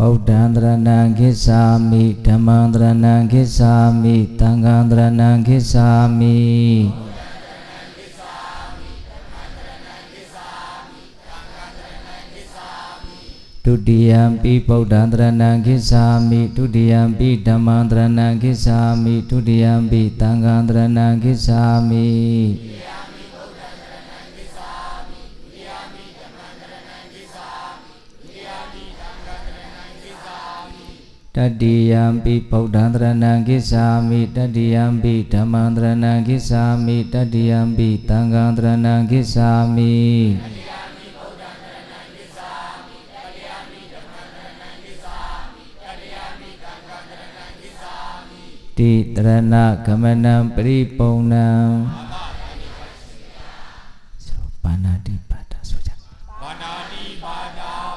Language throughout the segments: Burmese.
ဗုဒ္ဓံတရဏံခိစ္ဆာမိဓမ္မံတရဏံခိစ္ဆာမိသံဃံတရဏံခိစ္ဆာမိဒုတိယံပိဗုဒ္ဓံတရဏံခိစ္ဆာမိဒုတိယံပိဓမ္မံတရဏံခိစ္ဆာမိဒုတိယံပိသံဃံတရဏံခိစ္ဆာမိ တတိယံပိဗုဒ္ဓံတရဏံခိစ္ဆာမိတတိယံပိဓမ္မံတရဏံခိစ္ဆာမိတတိယံပိသံဃံတရဏံခိစ္ဆာမိတိတရဏဂမနံပရိပုံဏံဆိုပါဏာတိပါဒဆိုကြဘာနာတိပါဒာ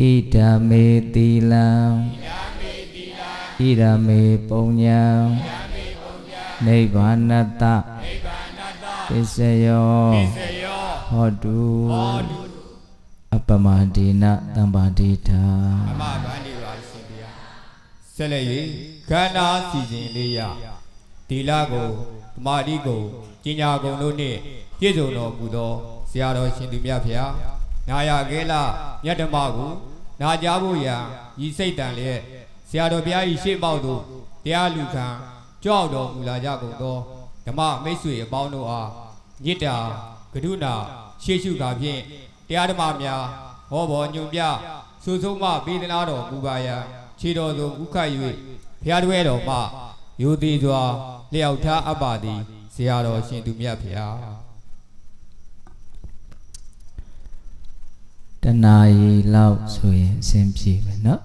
ဣဒာမေတိလံယာမေတိလာဣဒာမေပုံညံယာမေဘုံညာနိဗ္ဗာနတ္တနိဗ္ဗာန်တ္တပစ္စယောပစ္စယောဟောတုဟောတုအပမဒေနတမ္ပါဒိဋ္ဌာအမဗန္ဒီပါရှင်ဗျာဆက်လက်၍ခန္ဓာစီစဉ်လေးရဒီလကိုဓမ္မတိကိုကျင်ညာကုံတို့နှင့်ပြည့်စုံတော်မူသောဆရာတော်ရှင်သူမြတ်ဖျား နာယကဲလမြတ်ဓမ္မကိုနာကြားဖို့ရန်ဤစိတ်တန်လျက်ဆရာတော်ဘုရားဤရှေ့ပေါက်သို့တရားလူခံကြောက်တော်မူလာကြကုန်သောဓမ္မမိတ်ဆွေအပေါင်းတို့အားမြစ်တာကရုဏာရှေးရှုကာဖြင့်တရားဓမ္မများဟောဘောညွန်ပြဆုဆုံးမပေးသနာတော်မူပါယံခြေတော်သို့ဥခတ်၍ဘုရားတွဲတော်မှယိုသေးစွာလျှောက်ထားအပ်ပါသည်ဆရာတော်ရှင်သူမြတ်ဖျား တနာရီလောက်ဆိုရင်အဆင်ပြေပဲเนาะ